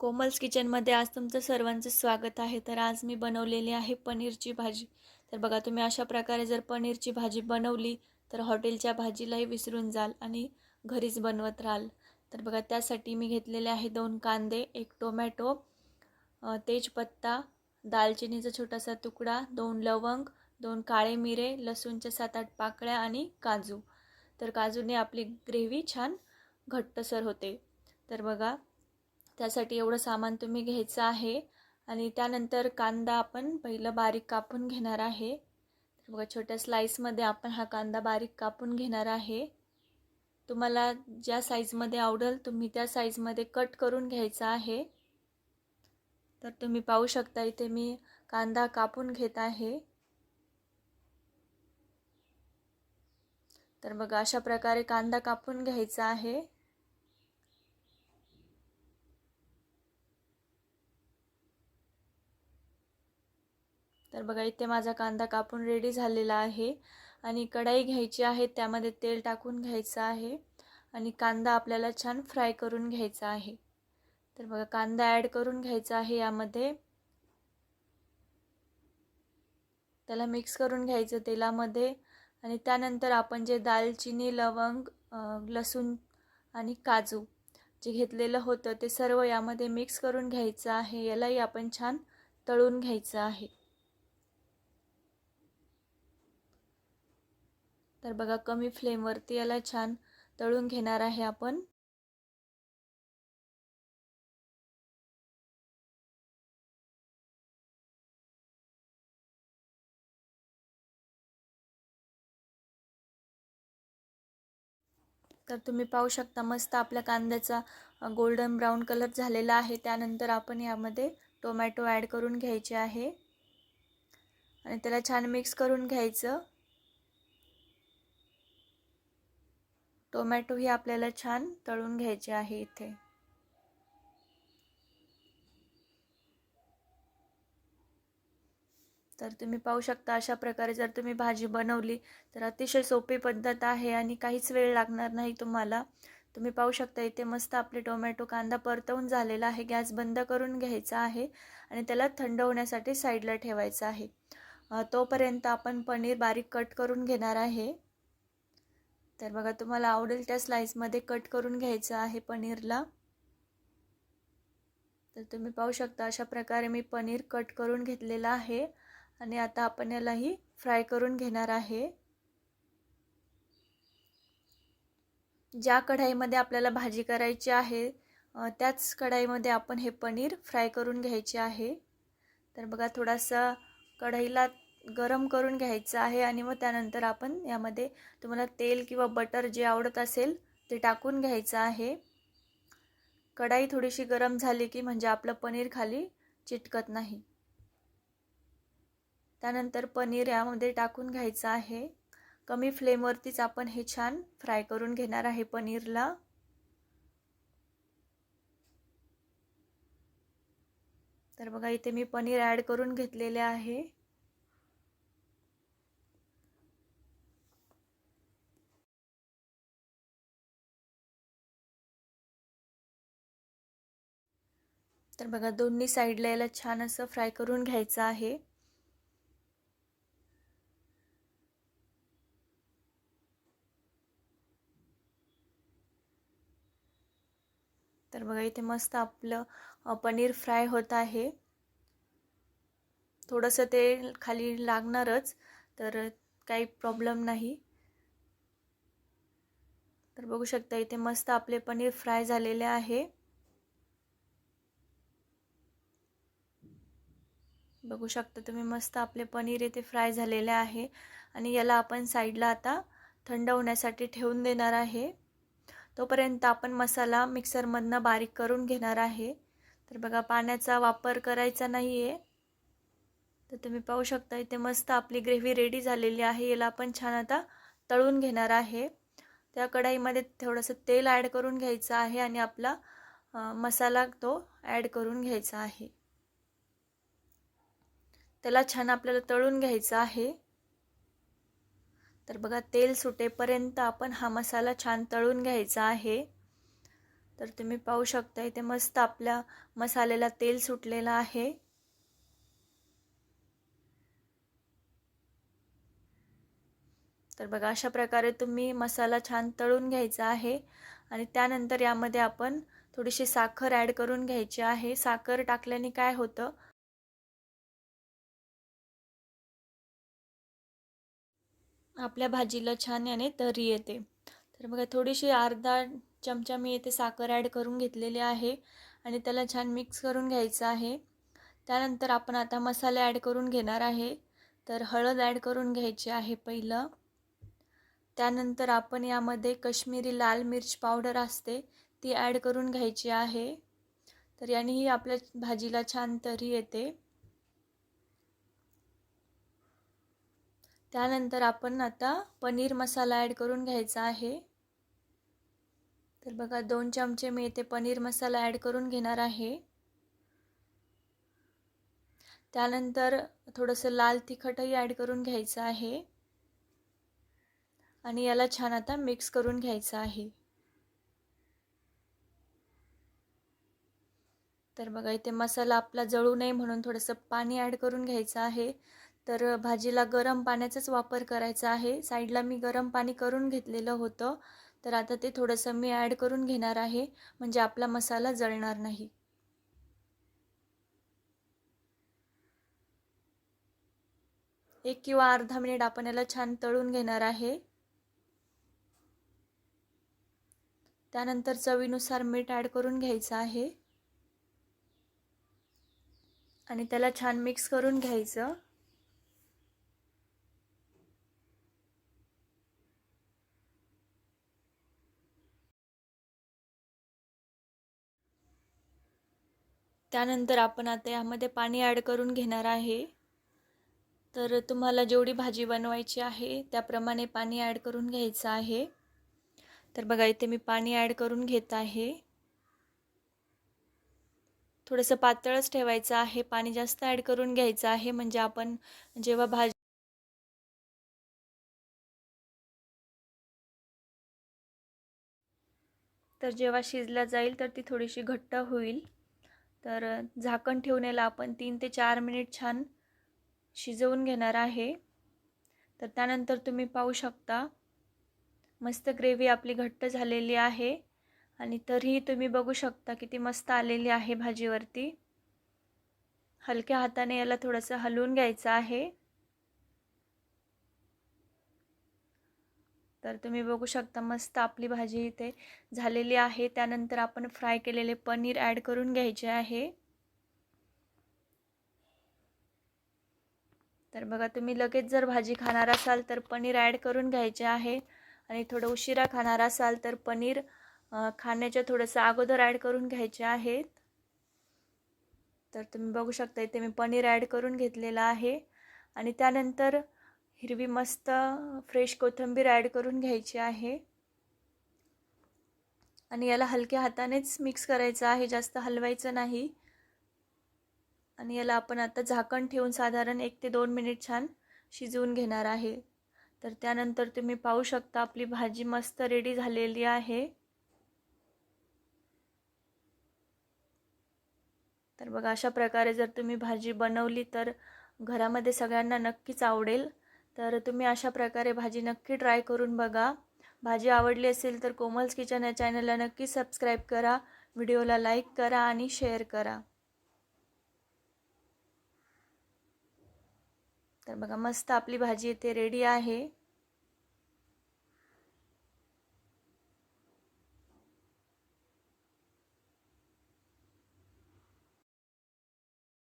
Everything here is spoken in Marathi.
कोमल्स किचनमध्ये आज तुमचं सर्वांचं स्वागत आहे. तर आज मी बनवलेली आहे पनीरची भाजी. तर बघा तुम्ही अशा प्रकारे जर पनीरची भाजी बनवली तर हॉटेलच्या भाजीलाही विसरून जाल आणि घरीच बनवत राहाल. तर बघा त्यासाठी मी घेतलेले आहे दोन कांदे एक टोमॅटो तेजपत्ता दालचिनीचा छोटासा तुकडा दोन लवंग दोन काळे मिरे लसूणच्या सात आठ पाकळ्या आणि काजू. तर काजूने आपली ग्रेव्ही छान घट्टसर होते. तर बघा त्यासाठी एवढं सामान तुम्ही घ्यायचं आहे. आणि त्यानंतर कांदा आपण पहिलं बारीक कापून घेणार आहे. तर बघा छोट्या स्लाईसमध्ये आपण हा कांदा बारीक कापून घेणार आहे. तुम्हाला ज्या साईजमध्ये आवडेल तुम्ही त्या साईजमध्ये कट करून घ्यायचा आहे. तर तुम्ही पाहू शकता इथे मी कांदा कापून घेत आहे. तर बघा अशा प्रकारे कांदा कापून घ्यायचा आहे. तर बघा इथे माझा कांदा कापून रेडी झालेला आहे. आणि कढाई घ्यायची आहे त्यामध्ये तेल टाकून घ्यायचं आहे. आणि कांदा आपल्याला छान फ्राय करून घ्यायचा आहे. तर बघा कांदा ॲड करून घ्यायचा आहे यामध्ये. त्याला मिक्स करून घ्यायचं तेलामध्ये. आणि त्यानंतर आपण जे दालचिनी लवंग लसूण आणि काजू जे घेतलेलं होतं ते सर्व यामध्ये मिक्स करून घ्यायचं आहे. यालाही आपण छान तळून घ्यायचं आहे. तर बघा कमी फ्लेमवरती याला छान तळून घेणार आहे आपण. तर तुम्ही पाहू शकता मस्त आपल्या कांद्याचा गोल्डन ब्राऊन कलर झालेला आहे. त्यानंतर आपण यामध्ये टोमॅटो ॲड करून घ्यायचे आहे. आणि त्याला छान मिक्स करून घ्यायचं. टोमॅटो ही आपल्याला छान तळून घ्यायचे आहे इथे. तर तुम्ही पाहू शकता अशा प्रकारे जर तुम्ही भाजी बनवली तर अतिशय सोपी पद्धत आहे आणि काहीच वेळ लागणार नाही तुम्हाला. तुम्ही पाहू शकता इथे मस्त आपले टोमॅटो कांदा परतवून झालेला आहे गॅस बंद करून घ्यायचा आहे आणि त्याला थंड होण्यासाठी साईडला ठेवायचं आहे. तोपर्यंत आपण पनीर बारीक कट करून घेणार आहे. तर बघा तुम्हाला आवडेल त्या स्लाईसमध्ये कट करून घ्यायचं आहे पनीरला. तर तुम्ही पाहू शकता अशा प्रकारे मी पनीर कट करून घेतलेलं आहे आणि आता आपण यालाही फ्राय करून घेणार आहे. ज्या कढाईमध्ये आपल्याला भाजी करायची आहे त्याच कढाईमध्ये आपण हे पनीर फ्राय करून घ्यायचे आहे. तर बघा थोडासा कढईला गरम करून घ्यायचं आहे आणि मग त्यानंतर आपण यामध्ये तुम्हाला तेल किंवा बटर जे आवडत असेल ते टाकून घ्यायचं आहे. कढाई थोडीशी गरम झाली की म्हणजे आपलं पनीर खाली चिटकत नाही. त्यानंतर पनीर यामध्ये टाकून घ्यायचं आहे. कमी फ्लेमवरतीच आपण हे छान फ्राय करून घेणार आहे पनीरला. तर बघा इथे मी पनीर ॲड करून घेतलेले आहे. तर बघा दोन्ही साईडला याला छान असं फ्राय करून घ्यायचं आहे. तर बघा इथे मस्त आपलं पनीर फ्राय होत आहे. थोडंसं ते खाली लागणारच तर काही प्रॉब्लेम नाही. तर बघू शकता इथे मस्त आपले पनीर फ्राय झालेले आहे. बघू शकता तुम्ही मस्त आपले पनीर इथे फ्राय झालेले आहे. आणि याला आपण साईडला आता थंड होण्यासाठी ठेवून देणार आहे. तोपर्यंत आपण मसाला मिक्सरमधनं बारीक करून घेणार आहे. तर बघा पाण्याचा वापर करायचा नाही आहे तर तुम्ही पाहू शकता इथे मस्त आपली ग्रेव्ही रेडी झालेली आहे. याला आपण छान आता तळून घेणार आहे. त्या कढाईमध्ये थोडंसं तेल ॲड करून घ्यायचं आहे आणि आपला मसाला तो ॲड करून घ्यायचा आहे. त्याला छान आपल्याला तळून घ्यायचं आहे. तर बघा तेल सुटेपर्यंत आपण हा मसाला छान तळून घ्यायचा आहे. तर तुम्ही पाहू शकता इथे मस्त आपल्या मसाल्याला तेल सुटलेलं आहे. तर बघा अशा प्रकारे तुम्ही मसाला छान तळून घ्यायचा आहे. आणि त्यानंतर यामध्ये आपण थोडीशी साखर ॲड करून घ्यायची आहे. साखर टाकल्याने काय होतं? आपल्या भाजीला छान याने तरी येते. तर बघा थोडीशी अर्धा चमचा मी येथे साखर ॲड करून घेतलेली आहे आणि त्याला छान मिक्स करून घ्यायचं आहे. त्यानंतर आपण आता मसाले ॲड करून घेणार आहे. तर हळद ॲड करून घ्यायची आहे पहिलं. त्यानंतर आपण यामध्ये कश्मीरी लाल मिर्च पावडर असते ती ॲड करून घ्यायची आहे. तर यानेही आपल्या भाजीला छान तरी येते. त्यानंतर आपण आता पनीर मसाला ॲड करून घ्यायचा आहे. तर बघा दोन चमचे मी इथे पनीर मसाला ॲड करून घेणार आहे. त्यानंतर थोडंसं लाल तिखटही ॲड करून घ्यायचं आहे. आणि याला छान आता मिक्स करून घ्यायचं आहे. तर बघा इथे मसाला आपला जळू नये म्हणून थोडंसं पाणी ॲड करून घ्यायचं आहे. तर भाजीला गरम पाण्याचाच वापर करायचा आहे. साईडला मी गरम पाणी करून घेतलेलं होतं. तर आता ते थोडंसं मी ॲड करून घेणार आहे. म्हणजे आपला मसाला जळणार नाही. एक किंवा अर्धा मिनिट आपण याला छान तळून घेणार आहे. त्यानंतर चवीनुसार मीठ ॲड करून घ्यायचं आहे. आणि त्याला छान मिक्स करून घ्यायचं. त्यानंतर आपण आता यामध्ये पाणी ॲड करून घेणार आहे. तर तुम्हाला जेवढी भाजी बनवायची आहे त्याप्रमाणे पाणी ॲड करून घ्यायचं आहे. तर बघा इथे मी पाणी ॲड करून घेत आहे. थोडंसं पातळच ठेवायचं आहे. पाणी जास्त ॲड करून घ्यायचं आहे. म्हणजे आपण जेव्हा भाजी तर जेव्हा शिजला जाईल तर ती थोडीशी घट्ट होईल. तर झाकण ठेवण्याला आपण तीन ते चार मिनिट छान शिजवून घेणार आहे. तर त्यानंतर तुम्ही पाहू शकता मस्त ग्रेव्ही आपली घट्ट झालेली आहे. आणि तरीही तुम्ही बघू शकता किती मस्त आलेली आहे भाजीवरती. हलक्या हाताने याला थोडंसं हलवून घ्यायचं आहे. तर तुम्ही बघू शकता मस्त आपली भाजी इथे झालेली आहे. त्यानंतर आपण फ्राय केलेले पनीर ॲड करून घ्यायचे आहे. तर बघा तुम्ही लगेच जर भाजी खाणार असाल तर पनीर ॲड करून घ्यायचे आहे. आणि थोडं उशिरा खाणार असाल तर पनीर खाण्याच्या थोडंसं अगोदर ॲड करून घ्यायचे आहेत. तर तुम्ही बघू शकता इथे मी पनीर ॲड करून घेतलेलं आहे. आणि त्यानंतर हिरवी मस्त फ्रेश कोथिंबीर ॲड करून घ्यायची आहे. आणि याला हलक्या हातानेच मिक्स करायचं आहे जास्त हलवायचं नाही. आणि याला आपण आता झाकण ठेवून साधारण एक ते दोन मिनिट छान शिजवून घेणार आहे. तर त्यानंतर तुम्ही पाहू शकता आपली भाजी मस्त रेडी झालेली आहे. तर बघा अशा प्रकारे जर तुम्ही भाजी बनवली तर घरामध्ये सगळ्यांना नक्कीच आवडेल. तर तुम्ही अशा प्रकारे भाजी नक्की ट्राय करून बघा. भाजी आवडली असेल तर कोमल्स किचन या चॅनलला नक्की सबस्क्राईब करा. व्हिडिओला लाईक करा आणि शेअर करा. तर बघा मस्त आपली भाजी इथे रेडी आहे.